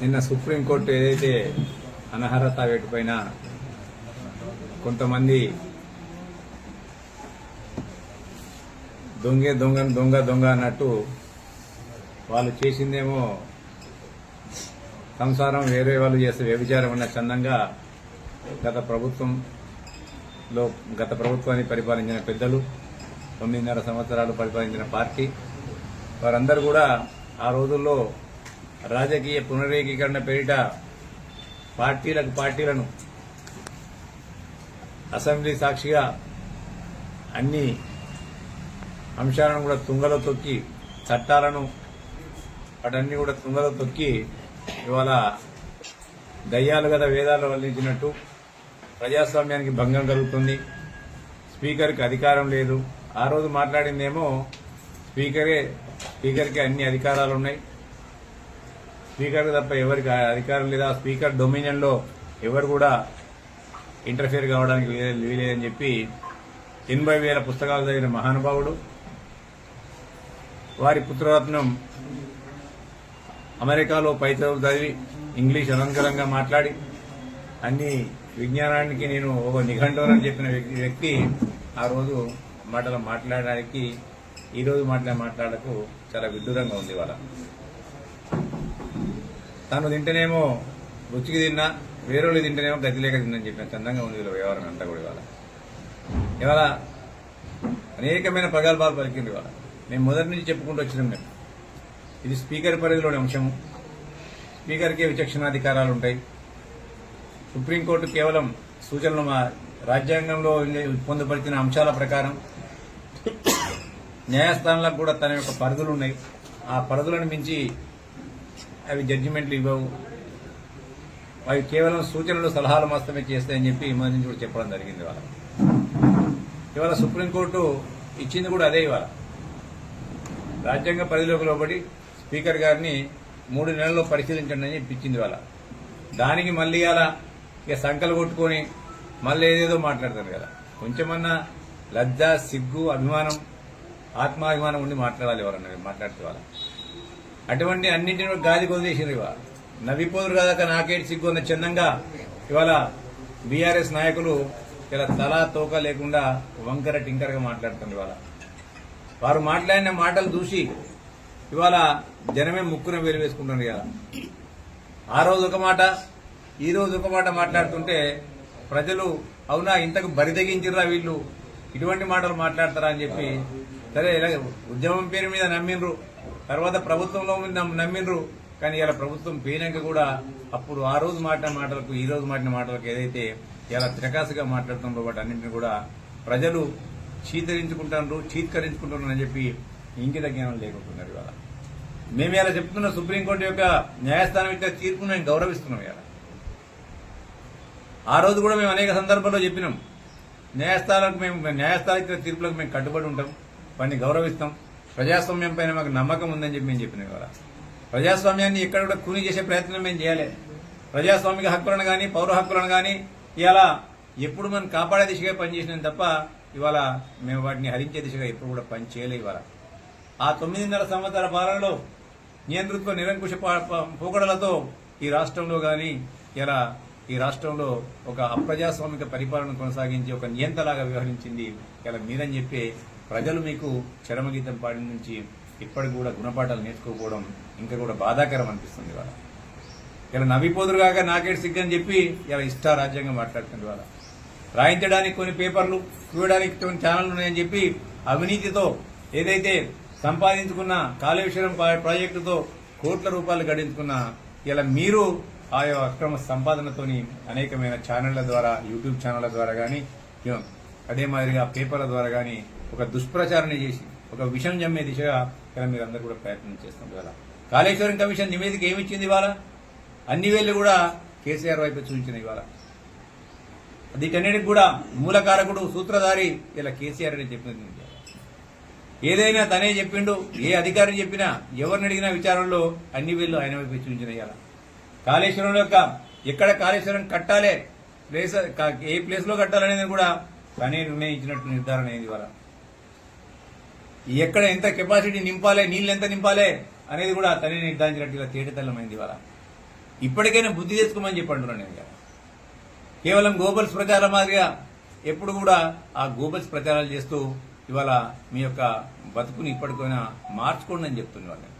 నిన్న సుప్రీంకోర్టు ఏదైతే అనర్హత వేటుపైన కొంతమంది దొంగే దొంగ దొంగ దొంగ అన్నట్టు వాళ్ళు చేసిందేమో సంసారం వేరే వాళ్ళు చేస్తే వ్యభిచారం ఉన్న చందంగా గత ప్రభుత్వంలో గత ప్రభుత్వాన్ని పరిపాలించిన పెద్దలు తొమ్మిదిన్నర సంవత్సరాలు పరిపాలించిన పార్టీ. వారందరూ కూడా ఆ రోజుల్లో రాజకీయ పునరేకీకరణ పేరిట పార్టీలకు పార్టీలను అసెంబ్లీ సాక్షిగా అన్ని అంశాలను కూడా తుంగలో తొక్కి చట్టాలను వాటన్ని కూడా తుంగలో తొక్కి ఇవాళ దయ్యాలు గత వేదాలు వల్లించినట్టు ప్రజాస్వామ్యానికి భంగం కలుగుతుంది. స్పీకర్కి అధికారం లేదు. ఆ రోజు మాట్లాడిందేమో స్పీకరే స్పీకర్కి అన్ని అధికారాలు ఉన్నాయి స్పీకర్ తప్ప ఎవరికి అధికారం లేదా. స్పీకర్ డొమినియన్లో ఎవరు కూడా ఇంటర్ఫియర్ కావడానికి వీలేదని చెప్పి ఎనభై వేల పుస్తకాలు చదివిన మహానుభావుడు వారి పుత్రరత్నం అమెరికాలో పై చదువులు చదివి ఇంగ్లీష్ అనంతరంగా మాట్లాడి అన్ని విజ్ఞానానికి నేను ఒక నిఘంటువునని చెప్పిన వ్యక్తి వ్యక్తి ఆ రోజు మాటలు మాట్లాడడానికి ఈరోజు మాట్లాడే మాట్లాడకు చాలా విడ్డూరంగా ఉంది వాళ్ళ తను తింటేనేమో రుచికి తిన్నా వేరేళ్ళు తింటేనేమో గతి లేక తిందని చెప్పిన చందంగా ఉంది వీళ్ళ వ్యవహారం అంతా కూడా ఇవాళ. ఇవాళ అనేకమైన ప్రగల్భాలు పలికింది ఇవాళ. మేము మొదటి నుంచి చెప్పుకుంటూ వచ్చినాం మేము ఇది స్పీకర్ పరిధిలోని అంశము. స్పీకర్కే విచక్షణాధికారాలు ఉంటాయి. సుప్రీంకోర్టు కేవలం సూచనలు మా రాజ్యాంగంలో పొందుపరిచిన అంశాల ప్రకారం న్యాయస్థానాలకు కూడా తన యొక్క పరిధులు ఉన్నాయి. ఆ పరిధులను మించి అవి జడ్జిమెంట్లు ఇవ్వవు. అవి కేవలం సూచనలు సలహాలు మాత్రమే చేస్తాయని చెప్పి మన నుంచి కూడా చెప్పడం జరిగింది ఇవాళ. ఇవాళ సుప్రీంకోర్టు ఇచ్చింది కూడా అదే ఇవాళ. రాజ్యాంగ పరిధిలోకి లోబడి స్పీకర్ గారిని మూడు నెలల్లో పరిశీలించండి అని చెప్పి ఇవాళ. దానికి మళ్ళీ అలా ఇక సంకలు కొట్టుకొని మళ్ళీ ఏదేదో మాట్లాడతారు కదా. కొంచెమన్నా లజ్జ సిగ్గు అభిమానం ఆత్మాభిమానం ఉండి మాట్లాడాలి ఎవరన్నా మాట్లాడితే వాళ్ళ. అటువంటి అన్నింటిని కూడా గాలి వదిలేసారు ఇవాళ. నవ్విపోదురు కదా నాకేటి సిగ్గు అన్న చిన్నంగా ఇవాళ బీఆర్ఎస్ నాయకులు ఇలా తలా తోక లేకుండా వంకర టింకరగా మాట్లాడుతుంది ఇవాళ. వారు మాట్లాడిన మాటలు చూసి ఇవాళ జనమే ముక్కున వేలు వేసుకుంటున్నారు ఇవాళ. ఆ రోజు ఒక మాట ఈ రోజు ఒక మాట మాట్లాడుతుంటే ప్రజలు అవునా ఇంతకు బరిదగించిర్రా వీళ్ళు? ఇటువంటి మాటలు మాట్లాడతారా అని చెప్పి సరే ఇలా ఉద్యమం పేరు మీద నమ్మిండ్రు. తర్వాత ప్రభుత్వంలో మీద నమ్మిండ్రు. కానీ ఇలా ప్రభుత్వం పోయినాక కూడా అప్పుడు ఆ రోజు మాట్లాడిన మాటలకు ఈ రోజు మాట్లాడిన మాటలకు ఏదైతే ఇలా త్రికాసుగా మాట్లాడుతుండ్రో వాటి అన్నింటిని కూడా ప్రజలు చీతరించుకుంటున్నారు చీత్కరించుకుంటున్నారు అని చెప్పి ఇంకిత జ్ఞానం లేకుంటున్నారు ఇవాళ. మేము ఇలా చెప్తున్న సుప్రీంకోర్టు యొక్క న్యాయస్థానం యొక్క తీర్పును మేము గౌరవిస్తున్నాం ఇలా ఆ రోజు కూడా మేము అనేక సందర్భాల్లో చెప్పినాం. న్యాయస్థానాలకు మేము న్యాయస్థానిక తీర్పులకు మేము కట్టుబడి ఉంటాం. వాటిని గౌరవిస్తాం. ప్రజాస్వామ్యం పైన మాకు నమ్మకం ఉందని చెప్పి మేము చెప్పిన కదా ప్రజాస్వామ్యాన్ని ఎక్కడ కూడా కూని చేసే ప్రయత్నం మేము చేయాలి. ప్రజాస్వామిక హక్కులను కానీ పౌర హక్కులను కానీ ఇలా ఎప్పుడు మనం కాపాడే దిశగా పనిచేసినాం తప్ప ఇవాళ మేము వాటిని హరించే దిశగా ఎప్పుడు కూడా పని చేయలే ఇవాళ. ఆ తొమ్మిదిన్నర సంవత్సరాల పాలనలో నియంతృత్వ నిరంకుశ పా- పోకడలతో ఈ రాష్ట్రంలో కానీ ఇలా ఈ రాష్ట్రంలో ఒక అప్రజాస్వామిక పరిపాలన కొనసాగించి ఒక నియంతలాగా వ్యవహరించింది ఇలా మీరని చెప్పి ప్రజలు మీకు చరమగీతం పాడిన నుంచి ఇప్పటికి కూడా గుణపాఠాలు నేర్చుకోకపోవడం ఇంకా కూడా బాధాకరం అనిపిస్తుంది ఇవాళ. ఇలా నవ్విపోదురుగాక నాకేడు సిగ్గని చెప్పి ఇలా ఇష్టా రాజ్యాంగం మాట్లాడుతుంది ఇవాళ. రాయించడానికి కొన్ని పేపర్లు చూడడానికి కొన్ని ఛానళ్ళు ఉన్నాయని చెప్పి అవినీతితో ఏదైతే సంపాదించుకున్న కాళేశ్వరం ప్రాజెక్టుతో కోట్ల రూపాయలు గడించుకున్న ఇలా మీరు ఆయా అక్రమ సంపాదనతోని అనేకమైన ఛానళ్ళ ద్వారా యూట్యూబ్ ఛానళ్ళ ద్వారా కానీ అదే మాదిరిగా పేపర్ల ద్వారా కానీ ఒక దుష్ప్రచారణ చేసి ఒక విషం జమ్మే దిశగా ఇలా మీరందరూ కూడా ప్రయత్నం చేస్తాం ఇవాళ. కాళేశ్వరం కమిషన్ నివేదిక ఏమిచ్చింది ఇవాళ? అన్ని వేళ్ళు కూడా కేసీఆర్ వైపు చూపించిన ఇవాళ. వీటన్నిటికి కూడా మూలకారకుడు సూత్రధారి ఇలా కేసీఆర్ అని చెప్పింది ఏదైనా తనే చెప్పిండు ఏ అధికారి చెప్పినా ఎవరిని అడిగినా విచారంలో అన్ని వేళ్ళు ఆయన వైపు చూపించిన ఇవాళ. కాళేశ్వరం యొక్క ఎక్కడ కాళేశ్వరం కట్టాలే ప్లేస్ ఏ ప్లేస్లో కట్టాలనేది కూడా తనే నిర్ణయించినట్టు నిర్ధారణ అయింది ఇవాళ. ఎక్కడ ఎంత కెపాసిటీ నింపాలే నీళ్ళు ఎంత నింపాలే అనేది కూడా తనే నిర్ధారించినట్టు ఇలా తేటతల్లమైంది ఇవాళ. ఇప్పటికైనా బుద్ధి తెచ్చుకోమని చెప్పి అంటున్నాను నేను కేవలం గోబల్స్ ప్రచారం మాదిరిగా ఎప్పుడు కూడా ఆ గోబల్స్ ప్రచారాలు చేస్తూ ఇవాళ మీ యొక్క బతుకుని ఇప్పటికైనా మార్చుకోండి అని చెప్తుంది వాళ్ళని